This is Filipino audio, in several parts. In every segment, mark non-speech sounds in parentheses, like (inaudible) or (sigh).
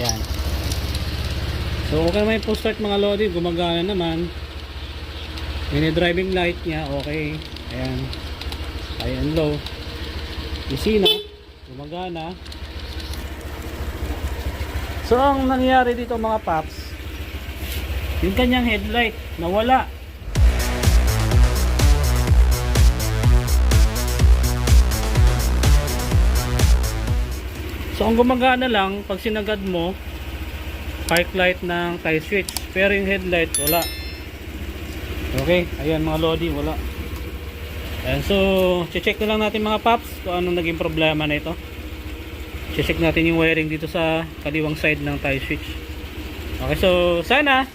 Ayan. So, okay naman yung full start mga Lodi. Gumagana naman. Mini driving light niya. Okay. Ayan. High and low. Easy na. Gumagana. So, ang nangyari dito mga paps, yung kanyang headlight, nawala. So, ang gumagana lang, pag sinagad mo, park light ng tie switch. Pero yung headlight, wala. Okay, ayan mga Lodi, wala. Ayan, so, check na lang natin mga paps kung anong naging problema na ito. check natin yung wiring dito sa kaliwang side ng tie switch. Okay, so, sana,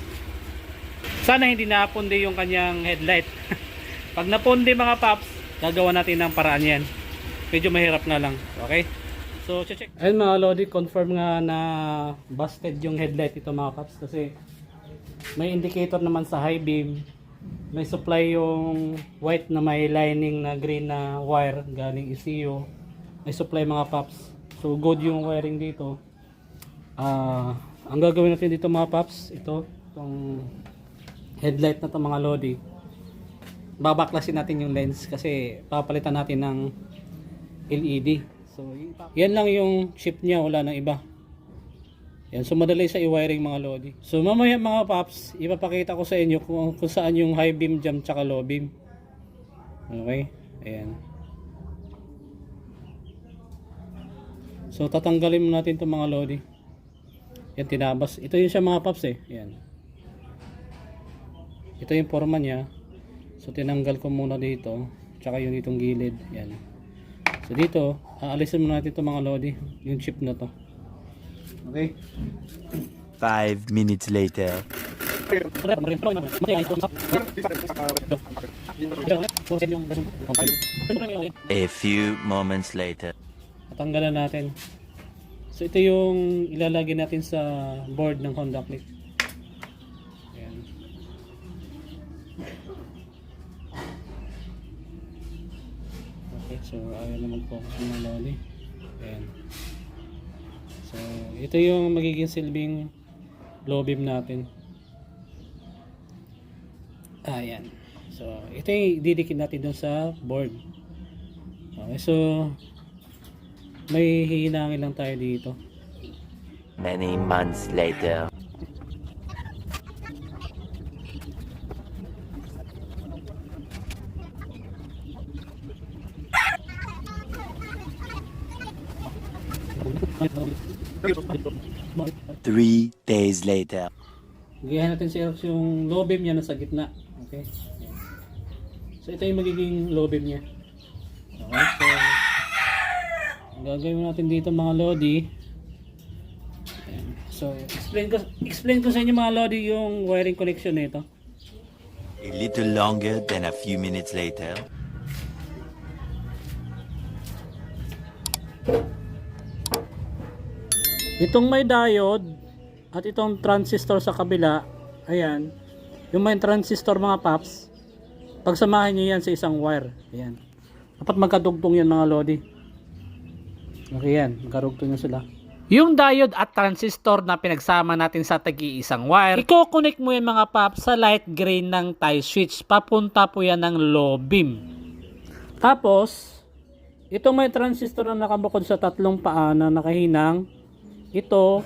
sana hindi napundi yung kanyang headlight. (laughs) Pag napundi mga paps, gagawa natin ng paraan yan. Medyo mahirap na lang. Okay? So, check. Ayun mga Lodi, confirm nga na busted yung headlight ito mga paps kasi may indicator naman sa high beam. May supply yung white na may lining na green na wire galing ECU. May supply mga paps. So, good yung wiring dito. Ah, ang gagawin natin dito mga paps, ito, itong headlight na to mga Lodi. Babaklasin natin yung lens kasi papalitan natin ng LED. So, yun yan lang yung chip niya, wala nang iba. Yan, so madali sa i-wiring mga Lodi. So mamaya mga paps, ipapakita ko sa inyo kung, kung saan yung high beam jump tsaka low beam. Okay? Ayan. So tatanggalin mo natin itong mga Lodi. Yan, tinabas. Ito yung siya mga paps eh. Yan. Ito yung forma niya. So tinanggal ko muna dito. Tsaka yung ditong gilid. Yan. So dito, aalisin muna natin itong mga Lodi. Yung chip na to. Okay? Five minutes later. A few moments later. Tatanggalan natin. So ito yung ilalagay natin sa board ng Honda Click. Ayan. Okay, so ng mga loli. Ayan. So ito yung magiging silbing low beam natin. Ayan. So ito yung didikit natin doon sa board. Okay, so may hihinangin lang tayo dito. Many months later. Three days later. Gayahin natin si Erox yung low beam niya nasa gitna. Okay? So ito yung magiging low beam niya. Okay, so gagawin natin dito mga lodi. So explain ko explain ko sa inyo mga lodi yung wiring connection nito. A little longer than a few minutes later. Itong may diode at itong transistor sa kabila, ayan, yung may transistor mga paps, pagsamahin nyo yan sa isang wire. Ayan. Dapat magkadugtong yan mga lodi. Okay yan, magkarugtong yan sila. Yung diode at transistor na pinagsama natin sa tagi-isang wire, i-connect mo yan mga paps sa light green ng tie switch. Papunta po yan ng low beam. Tapos, ito may transistor na nakabukod sa tatlong paa na nakahinang. Ito,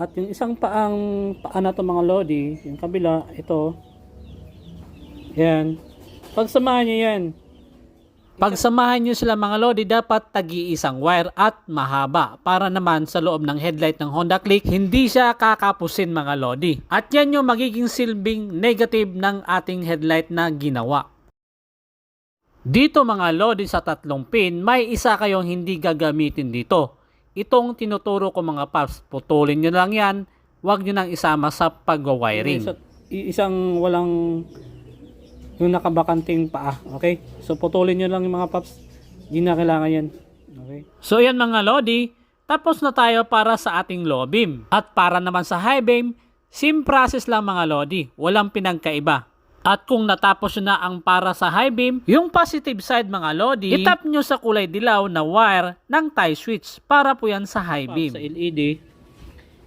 at yung isang paang paa na mga lodi, yung kabila, ito. Yan. Pagsamahan nyo yan. Pagsamahan nyo sila mga lodi, dapat tagi-isang wire at mahaba para naman sa loob ng headlight ng Honda Click, hindi siya kakapusin mga lodi. At yan yung magiging silbing negative ng ating headlight na ginawa. Dito mga lodi sa tatlong pin, may isa kayong hindi gagamitin dito. Itong tinuturo ko mga paps, putulin nyo lang yan, huwag nyo nang isama sa pag-wiring. isang walang yung nakabakanting paa, okay? So putulin nyo lang yung mga paps, hindi na kailangan yan. Okay? So yan mga lodi, tapos na tayo para sa ating low beam. At para naman sa high beam, same process lang mga lodi, walang pinagkaiba. At kung natapos na ang para sa high beam, yung positive side mga lodi, itap nyo sa kulay dilaw na wire ng tie switch para po yan sa high beam. Sa LED,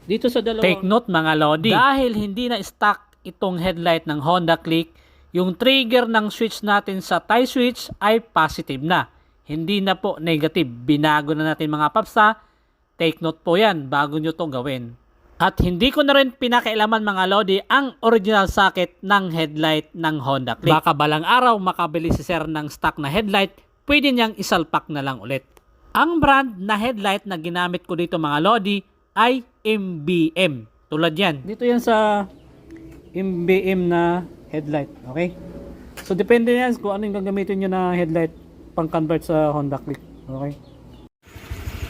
Dito sa dalawa. Take note mga Lodi, dahil hindi na stock itong headlight ng Honda Click, yung trigger ng switch natin sa tie switch ay positive na. Hindi na po negative. Binago na natin mga paps ha. Take note po yan bago nyo to gawin. At hindi ko na rin pinakailaman mga Lodi ang original socket ng headlight ng Honda Click. Baka balang araw makabili si sir ng stock na headlight, pwede niyang isalpak na lang ulit. Ang brand na headlight na ginamit ko dito mga Lodi ay MBM. Tulad yan. Dito yan sa MBM na headlight. Okay? So, depende yan kung ano yung gagamitin nyo na headlight pang-convert sa Honda Click. Okay?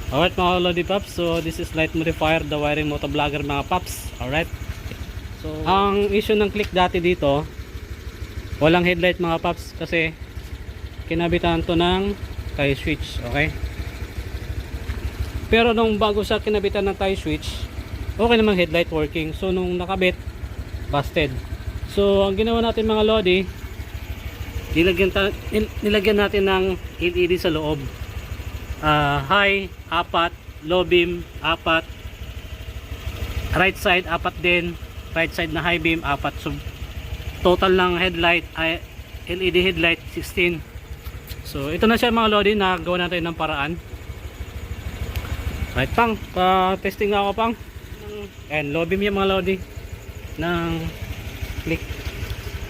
Alright mga Lodi Pops, so this is light modifier, the wiring motovlogger mga Pops. Alright? So, ang issue ng click dati dito, walang headlight mga Pops kasi kinabitan to ng tie switch. Okay? Pero nung bago sa kinabitan ng tie switch, okay namang headlight working. So nung nakabit, busted. So ang ginawa natin mga Lodi, nilagyan, nilagyan natin ng LED sa loob. Ah, high, apat, low beam, apat. Right side, apat din. Right side na high beam, apat. So total ng headlight ay LED headlight 16. So ito na siya mga Lodi, nagawa natin ng paraan. Right pang, pa-testing ako pang. And low beam yung mga Lodi ng click.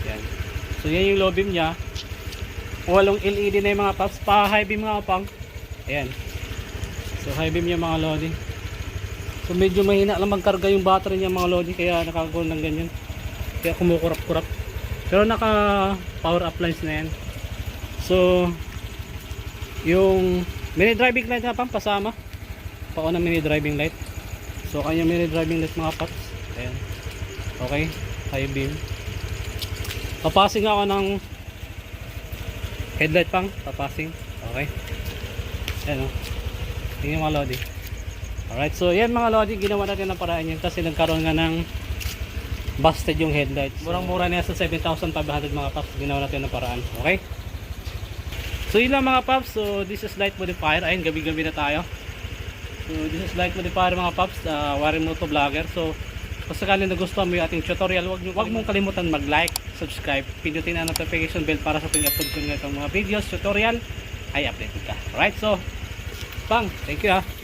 Yan. So yan yung low beam niya. Walong LED na yung mga paps. Pa high beam nga pang. Ayan. So high beam yung mga Lodi. So medyo mahina lang magkarga yung battery niya mga Lodi kaya nakakaroon ng ganyan. Kaya kumukurap-kurap. Pero naka power lines na yan. So yung mini driving light nga pang pasama. Pako na mini driving light. So kanya mini driving light mga paps. Ayan. Okay. High beam. Papasing ako ng headlight pang. Papasing. Okay. Ayan o. Tingnan mga Lodi. Alright. So yan mga Lodi. Ginawa natin ng paraan yun. Kasi nagkaroon nga ng busted yung headlight. Murang mura niya sa 7,500 mga paps. Ginawa natin ng paraan. Okay. So yun lang mga paps. So this is light modifier. Ayun gabi-gabi na tayo. So this is light modifier mga paps. Uh, wiring moto vlogger. So kung sakali nagustuhan mo yung ating tutorial, wag, wag mong kalimutan mag-like, subscribe, pindutin ang notification bell para sa tuwing upload ko ng mga videos, tutorial, ay updated ka. Alright, so, bang, thank you ah.